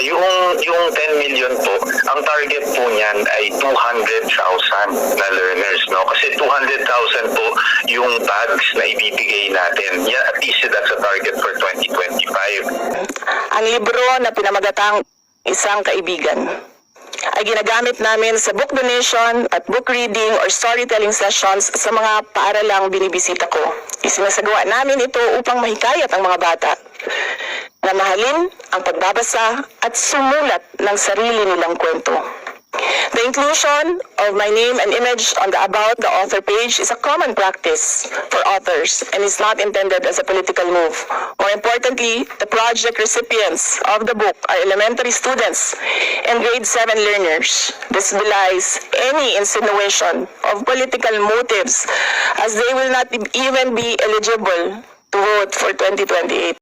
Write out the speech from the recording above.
Ah, yung yung 10 million po, ang target po niyan ay 200,000 na learners, no? Kasi 200,000 po yung tags na ibibigay natin. Yeah, at least that's a target for 2025. Ang libro na pinamagatang Isang Kaibigan ay ginagamit namin sa book donation at book reading or storytelling sessions sa mga paaralang binibisita ko. Isinasagawa namin ito upang mahikayat ang mga bata na mahalin ang pagbabasa at sumulat ng sarili nilang kwento. The inclusion of my name and image on the About the Author page is a common practice for authors and is not intended as a political move. More importantly, the project recipients of the book are elementary students and grade 7 learners. This belies any insinuation of political motives as they will not even be eligible to vote for 2028.